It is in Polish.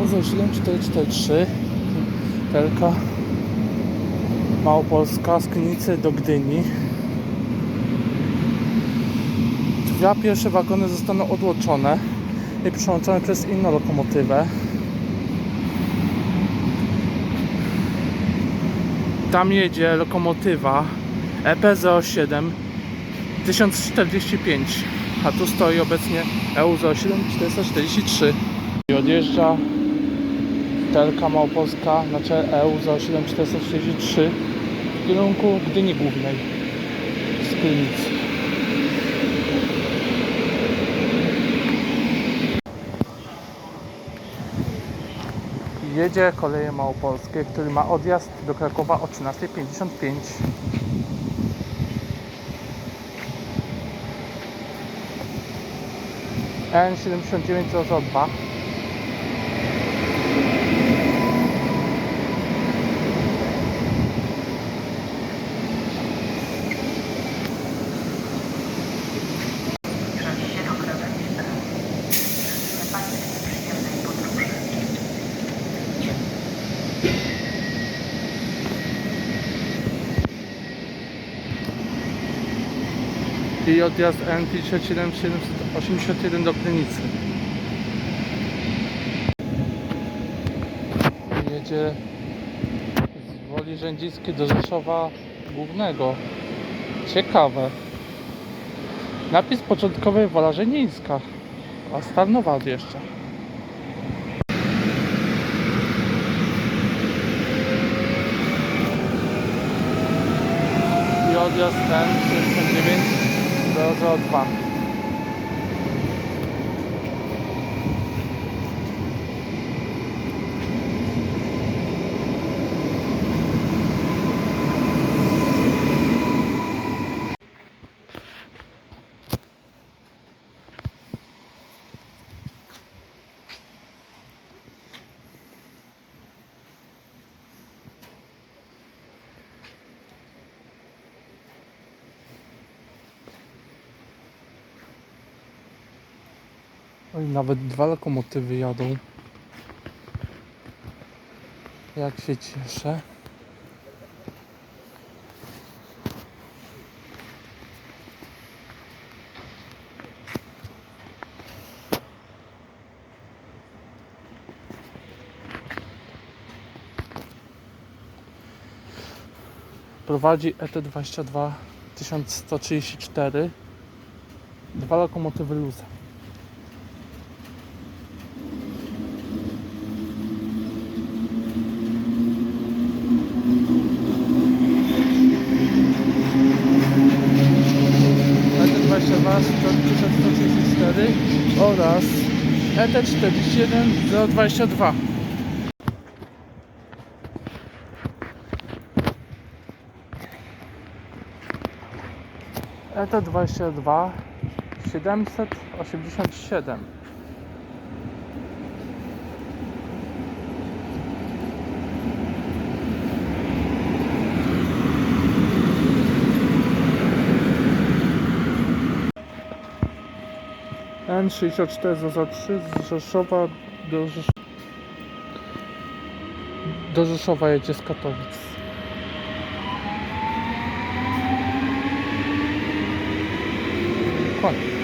EU07443 Telka Małopolska z Krynicy do Gdyni. Dwa pierwsze wagony zostaną odłączone i przełączone przez inną lokomotywę. Tam jedzie lokomotywa E EP07 1045, a tu stoi obecnie E EU07 443 i odjeżdża Telka Małopolska na czele E EU07 443 w kierunku Gdyni Głównej z Krynicy. Jedzie koleje małopolskie, który ma odjazd do Krakowa o 13.55. N7902 i odjazd N57781 do Krynicy. Jedzie z Woli Rzędzickiej do Rzeszowa Głównego. Ciekawe. Napis początkowy Wola Żenińska, a Starnowa odjeżdża. I odjazd ten 7902. Oj, nawet dwa lokomotywy jadą. Jak się cieszę. Prowadzi E ET22 1134 dwa lokomotywy luzem. ET22 1134 oraz E ET41 022. ET22 787 N6403 z Rzeszowa do, Rzesz... do Rzeszowa jedzie z Katowic. Koniec.